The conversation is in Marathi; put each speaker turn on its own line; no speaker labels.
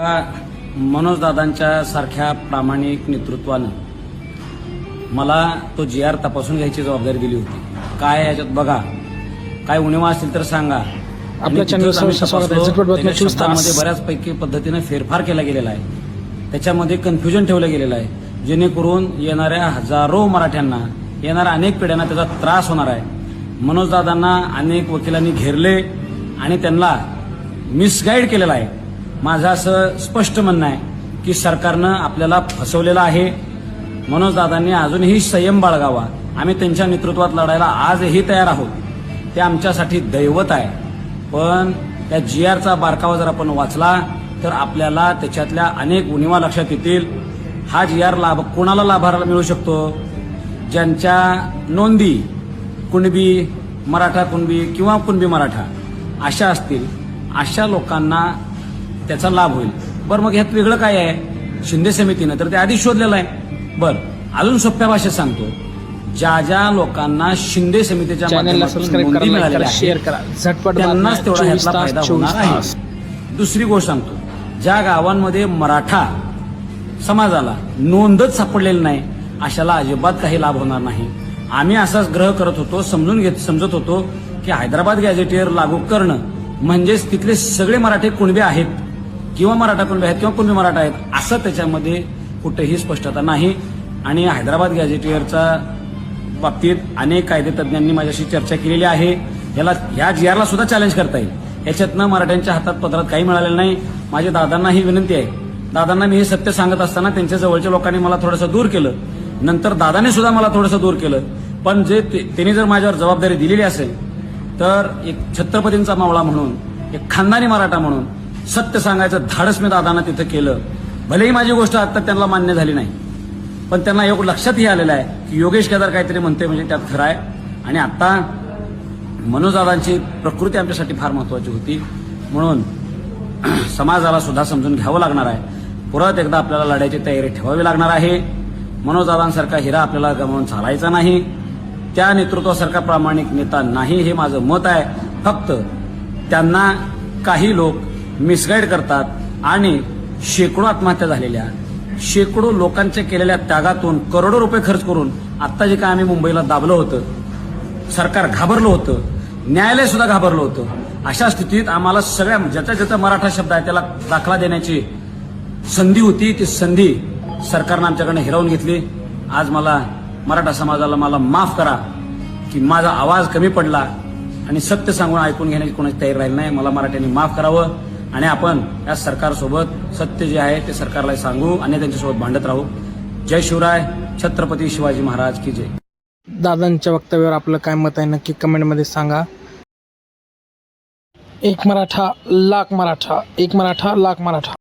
मनोजदादांच्या सारख्या प्रामाणिक नेतृत्वानं मला तो जी आर तपासून घ्यायची जबाबदारी दिली होती. काय याच्यात बघा काय उणिवा असतील तर सांगा.
आपल्या
बऱ्याचपैकी पद्धतीने फेरफार केला गेलेला आहे. त्याच्यामध्ये कन्फ्युजन ठेवलं गेलेलं आहे. जेणेकरून येणाऱ्या हजारो मराठ्यांना येणाऱ्या अनेक पिढ्यांना त्याचा त्रास होणार आहे. मनोजदादांना अनेक वकिलांनी घेरले आणि त्यांना मिसगाईड केलेला आहे. माझं असं स्पष्ट म्हणणं आहे की सरकारनं आपल्याला फसवलेलं आहे. मनोजदादांनी अजूनही संयम बाळगावा. आम्ही त्यांच्या नेतृत्वात लढायला आजही तयार आहोत. ते आमच्यासाठी दैवत आहे. पण त्या जी आरचा बारकावा जर आपण वाचला तर आपल्याला त्याच्यातल्या अनेक उणिवा लक्षात येतील. हा जी आर लाभ कोणाला लाभाला मिळू शकतो? ज्यांच्या नोंदी कुणबी मराठा कुणबी किंवा कुणबी मराठा अशा असतील अशा लोकांना त्याचा लाभ होईल. बरं मग ह्यात वेगळं काय आहे? शिंदे समितीनं तर ते आधीच शोधलेलं आहे. बरं अजून सोप्या भाषेत सांगतो. ज्या ज्या लोकांना शिंदे समितीच्या त्यांनाच तेवढा ह्यातला फायदा होणार आहे. दुसरी गोष्ट सांगतो. ज्या गावांमध्ये मराठा समाजाला नोंदच सापडलेली नाही अशाला अजिबात काही लाभ होणार नाही. आम्ही असाच ग्रह करत होतो समजून घेत समजत होतो की हैदराबाद गॅझेटियर लागू करणं म्हणजेच तिथले सगळे मराठे कुणबे आहेत? किंवा मराठा कुणबी आहेत किंवा कुणबी मराठा आहेत असं त्याच्यामध्ये कुठेही स्पष्टता नाही. आणि हैदराबाद गॅझेटियरचा बाबतीत अनेक कायदे तज्ज्ञांनी माझ्याशी चर्चा केलेली आहे. याला या जी आरला सुद्धा चॅलेंज करता येईल. याच्यातनं मराठ्यांच्या हातात पत्रात काही मिळालेलं नाही. माझ्या दादांना ही विनंती आहे. दादांना मी हे सत्य सांगत असताना त्यांच्या जवळच्या लोकांनी मला थोडंसं दूर केलं. नंतर दादाने सुद्धा मला थोडंसं दूर केलं. पण जे ते- त्यांनी जर माझ्यावर जबाबदारी दिलेली असेल तर एक छत्रपतींचा मावळा म्हणून एक खानदानी मराठा म्हणून सत्य सांगायचं धाडस मी दादांना तिथं केलं. भलेही माझी गोष्ट आता त्यांना मान्य झाली नाही पण त्यांना योग लक्षातही आलेलं आहे की योगेश केदार काहीतरी म्हणते म्हणजे त्यात खरं आहे. आणि आता मनोजदादांची प्रकृती आमच्यासाठी फार महत्वाची होती. म्हणून समाजाला सुद्धा समजून घ्यावं लागणार आहे. परत एकदा आपल्याला लढायची तयारी ठेवावी लागणार आहे. मनोजदादांसारखा हिरा आपल्याला गमावून चालायचा नाही. त्या नेतृत्वासारखा प्रामाणिक नेता नाही हे माझं मत आहे. फक्त त्यांना काही लोक मिसगाईड करतात आणि शेकडो आत्महत्या झालेल्या. शेकडो लोकांच्या केलेल्या त्यागातून करोडो रुपये खर्च करून आत्ता जे काय आम्ही मुंबईला दाबलं होतं सरकार घाबरलं होतं न्यायालय सुद्धा घाबरलं होतं. अशा स्थितीत आम्हाला सगळ्या ज्याचा ज्याचा मराठा शब्द आहे त्याला दाखला देण्याची संधी होती. ती संधी सरकारनं आमच्याकडनं हिरावून घेतली. आज मला मराठा समाजाला मला माफ करा की माझा आवाज कमी पडला आणि सत्य सांगून ऐकून घेण्याची कोणाची तयारी राहिली नाही. मला मराठ्यांनी माफ करावं. आणि आपण या सरकारसोबत सत्य जे आहे ते सरकारला सांगू आणि त्यांच्यासोबत भांडत राहू. जय शिवराय छत्रपती शिवाजी महाराज की जय.
दादांच्या वक्तव्यावर आपलं काय मत आहे नक्की कमेंटमध्ये सांगा. एक मराठा लाख मराठा एक मराठा लाख मराठा.